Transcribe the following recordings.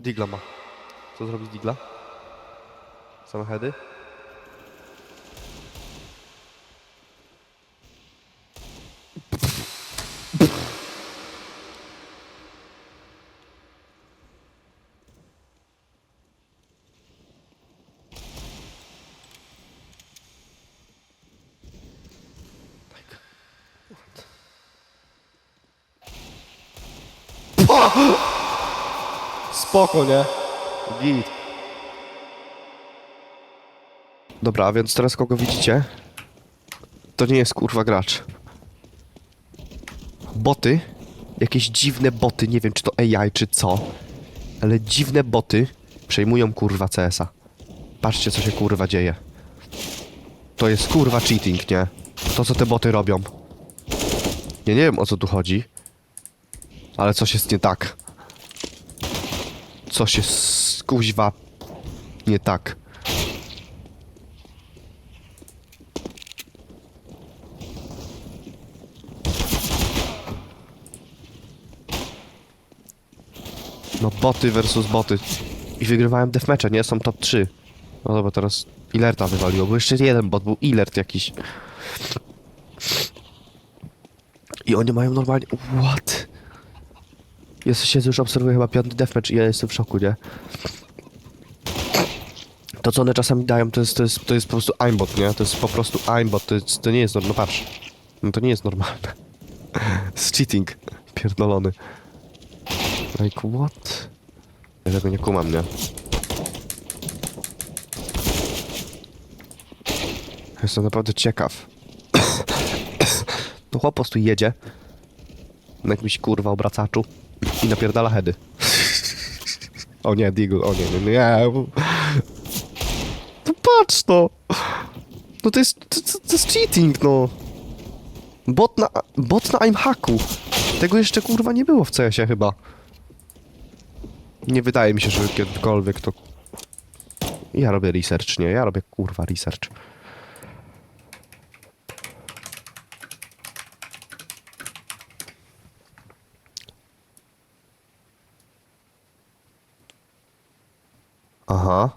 Digla ma. Co zrobić Digla? Samochody? Spoko, nie? Git. Dobra, a więc teraz kogo widzicie? To nie jest kurwa gracz. Boty, jakieś dziwne boty, nie wiem czy to AI czy co, ale dziwne boty przejmują kurwa CS-a. Patrzcie co się kurwa dzieje. To jest kurwa cheating, nie? To co te boty robią. Ja nie wiem o co tu chodzi, ale coś jest nie tak. Coś jest kuźwa nie tak. No boty versus boty. I wygrywałem deathmatche, nie? Są top 3. No dobra, teraz Ilerta wywaliło, bo jeszcze jeden bot był Ilert jakiś. I oni mają normalnie... What? Jest, siedzę już obserwuję chyba piąty deathmatch i ja jestem w szoku, nie? To co one czasami dają to jest, to jest, to jest po prostu aimbot, nie? To jest po prostu aimbot, to, jest, to nie jest normalne, no patrz. No to nie jest normalne. jest cheating. Pierdolony. Like what? Ja tego nie kumam, nie? Jestem naprawdę ciekaw. To chłop jedzie na jakimś kurwa obracaczu i napierdala heady. o nie, Deagle, o nie, nie, nie. No patrz to! No to jest, to, to, to jest cheating, no. Bot na, bot na aimhacku. Tego jeszcze kurwa nie było w CS-ie chyba. Nie wydaje mi się, że kiedykolwiek to... Ja robię research, nie? Ja robię kurwa research. Uh-huh. Aha.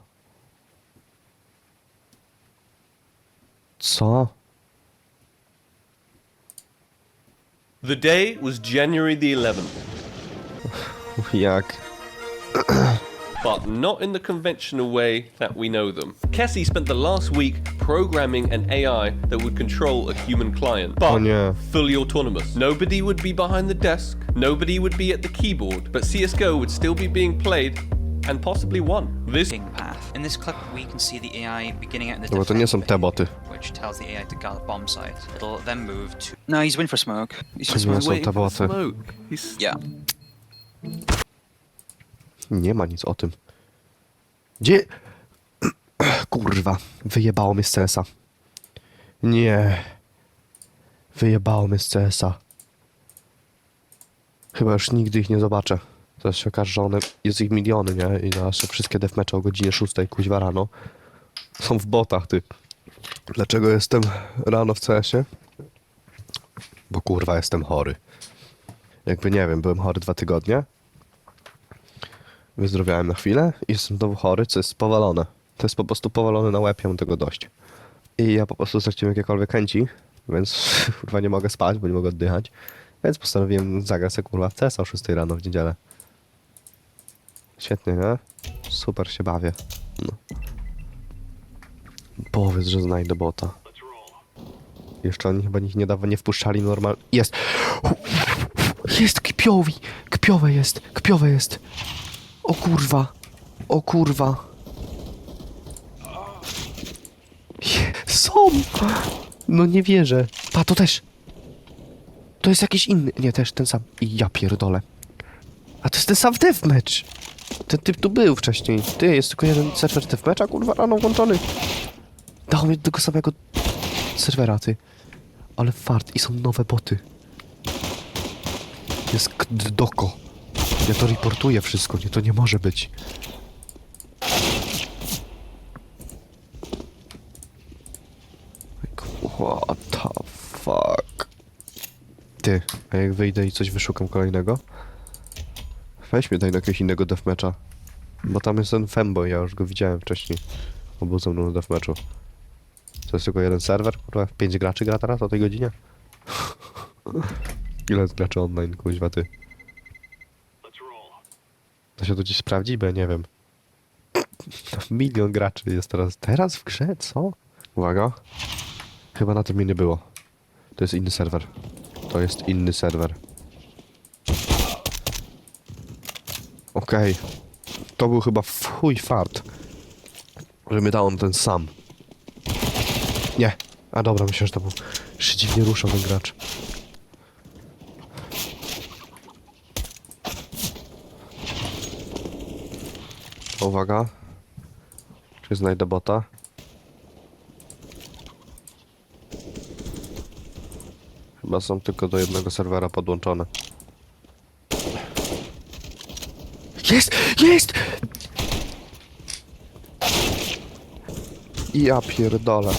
Co? The day was January the 11th, Jak? but not in the conventional way that we know them. Cassie spent the last week programming an AI that would control a human client, but Oh, fully autonomous. Nobody would be behind the desk, nobody would be at the keyboard, but CSGO would still be being played and possibly won. This path. In this clip, we can see the AI beginning out in the No to nie są te boty. which tells the AI to gather bomb site. It'll then move to. No, he's waiting for smoke. He's To just nie smoke. są te boty. Yeah. Nie ma nic o tym. Gdzie... Kurwa, wyjebało mnie z CS-a. Nie. Wyjebało mnie z CS-a. Chyba już nigdy ich nie zobaczę. Teraz się okaże, że one... Jest ich miliony, nie? I nasze wszystkie deathmatche o godzinie 6 kuźwa rano są w botach, ty. Dlaczego jestem rano w CS-ie? Bo kurwa jestem chory. Jakby nie wiem, byłem chory dwa tygodnie. Wyzdrowiałem na chwilę i jestem znowu chory, co jest powalone. To jest po prostu powalone na łeb, ja mam tego dość. I ja po prostu straciłem jakiekolwiek chęci, więc kurwa nie mogę spać, bo nie mogę oddychać. Więc postanowiłem zagrać sobie kurwa w CS o 6 rano w niedzielę. Świetnie, nie? Super się bawię. No. Powiedz, że znajdę bota. Jeszcze oni chyba nich niedawno nie wpuszczali normal... Jest! Jest kpiowi! Kpiowe jest! Kpiowe jest! O kurwa! O kurwa! Są! No nie wierzę. Pa, to też! To jest jakiś inny... Nie, też ten sam. I ja pierdolę. A to jest ten sam deathmatch! Ten typ tu był wcześniej. Ty, jest tylko jeden serwer deathmatcha, kurwa, rano włączony. Dał mnie do tego samego serwera, ty. Ale fart. I są nowe boty. Jest doko. Ja to reportuję wszystko, nie, to nie może być. What the fuck? Ty, a jak wyjdę i coś wyszukam kolejnego? Weź mnie daj na jakiegoś innego deathmatcha. Bo tam jest ten femboy, ja już go widziałem wcześniej. Był ze mną na deathmatchu. To jest tylko jeden serwer, kurwa? Pięć graczy gra teraz o tej godzinie? Ile jest graczy online, kuźwa ty? To się to gdzieś sprawdzi, bo ja nie wiem. Milion graczy jest teraz. Teraz w grze? Co? Uwaga. Chyba na tym mnie nie było. To jest inny serwer. To jest inny serwer. Okej. To był chyba w chuj fart. Że mnie dało na ten sam. Nie. A dobra, myślę, że to był... Się dziwnie ruszał ten gracz. Uwaga. Czy znajdę bota? Chyba są tylko do jednego serwera podłączone. Jest! Jest! Ja pierdolę.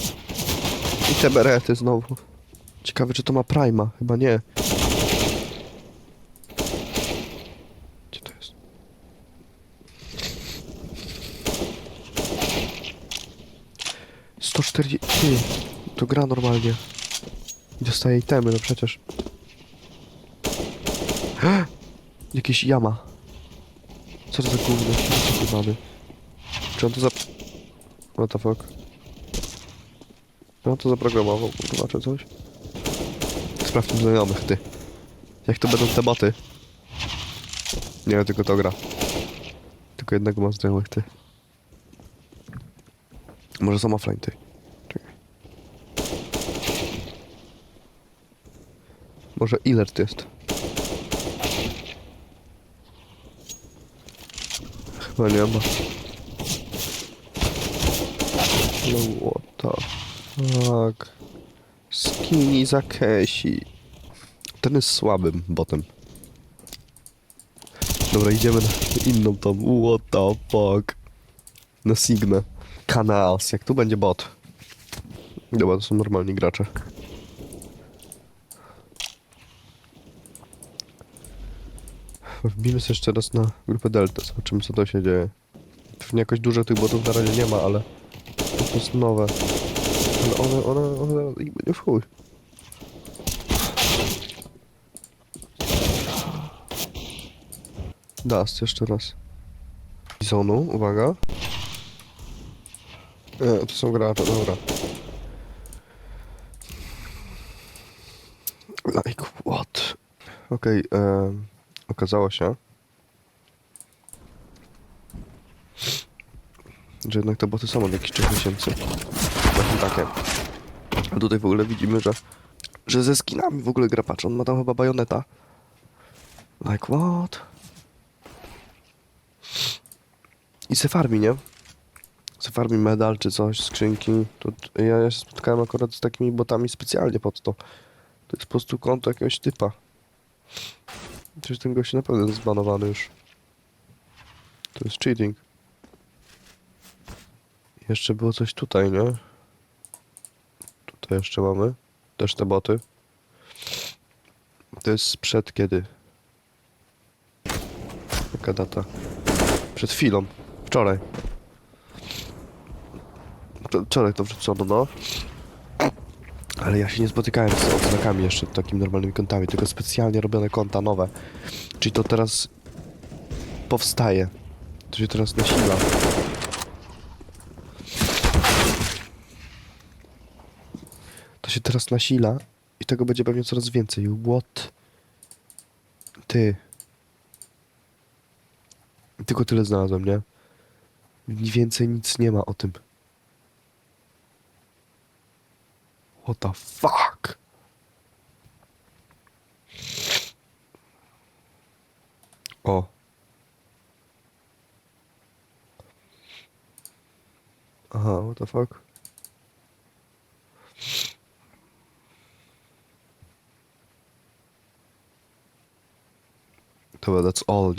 I te berety znowu. Ciekawe, czy to ma Prima. Chyba nie. Gdzie to jest? Sto czterdzieści... To gra normalnie. I dostaje itemy, no przecież. Jakieś jama. Co to za gówno? Co mamy? Czy on to za... What the fuck? No to zaprogramował, kurwa, czy coś? Sprawdźmy znajomych, ty. Jak to będą te boty? Nie, tylko to gra. Tylko jednego mam znajomych, ty. Może są offline, ty. Czekaj. Może alert jest. Chyba nie ma. No what the fuck. Skinny za Kesi. Ten jest słabym botem. Dobra, idziemy na inną tą. What the fuck. Na Signę. Kanals. Jak tu będzie bot. Dobra, to są normalni gracze. Wbijmy sobie jeszcze raz na grupę Delta. Zobaczymy co to się dzieje. Pewnie jakoś dużo tych botów na razie nie ma, ale to jest nowe. Ale one, one, one ich będzie w chuj. Dust jeszcze raz. Zonu, uwaga. Nie, to są gracze, dobra. Like what? Okej, em, okazało się, że jednak te boty są od jakichś 3 miesięcy. Właśnie takie. A tutaj w ogóle widzimy, że, że ze skinami w ogóle gra patrz, on ma tam chyba bajoneta. Like what? I se farmi, nie? Se farmi medal czy coś, skrzynki. To, t- ja, ja się spotkałem akurat z takimi botami specjalnie pod to. To jest po prostu konto jakiegoś typa. Przecież ten gość na pewno jest zbanowany już. To jest cheating. Jeszcze było coś tutaj, nie? Tutaj jeszcze mamy. Też te boty. To jest sprzed kiedy? Jaka data? Przed chwilą. Wczoraj. Wczor- Wczoraj to wrzucono, no. Ale ja się nie spotykałem z odznakami jeszcze takimi normalnymi kontami, tylko specjalnie robione konta nowe. Czyli to teraz powstaje. To się teraz nasila. To się teraz nasila i tego będzie pewnie coraz więcej. What? Ty. Tylko tyle znalazłem, nie? Więcej nic nie ma o tym. What the fuck? O. Aha, what the fuck? Dobra, that's all,